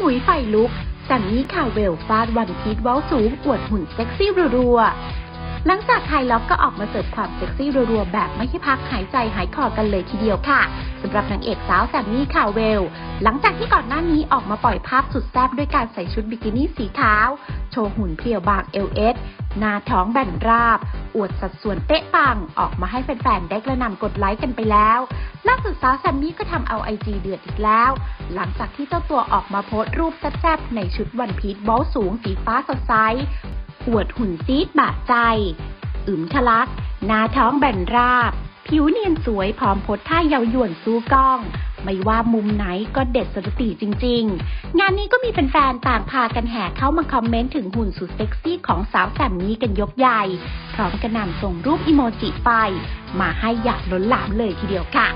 มุยไฟลุกสันนี่คาเวลฟาดวันพีทเว้าสูงอวดหุ่นเซ็กซี่รัวๆ หลังจากไฮล็อกก็ออกมาเสิร์ฟความเซ็กซี่รัวๆ แบบไม่ให้พักหายใจหายคอกันเลยทีเดียวค่ะสำหรับนางเอกสาวแซมมี่คาเวล หลังจากที่ก่อนหน้านี้ออกมาปล่อยภาพสุดแซ่บด้วยการใส่ชุดบิกินี่สีขาว โชว์หุ่นเพรียวบางเอลเอสหน้าท้องแบนราบ อวดสัดส่วนเป๊ะปัง ออกมาให้แฟนๆ ได้กระนำกดไลค์กันไปแล้ว ล่าสุดสาวแซมมี่ก็ทำเอาไอจีเดือดอีกแล้ว หลังจากที่เจ้าตัวออกมาโพสต์รูปแซ่บๆ ในชุดวันพีชบอลสูงสีฟ้าสดใส อวดหุ่นซีดบาดใจ อึมทะลัก หน้าท้องแบนราบ ผิวเนียนสวยพร้อมโพสท่าเยาวยวนสู้กล้อง ไม่ว่ามุมไหนก็เด็ดสถิติจริง ๆ งานนี้ก็มีแฟนๆ ต่างพากันแห่เข้ามาคอมเมนต์ถึงหุ่นสุดเซ็กซี่ของสาวแซมมี่กันยกใหญ่ พร้อมกระหนำส่งรูปอิโมจิไฟมาให้อยากล้นหลามเลยทีเดียวค่ะ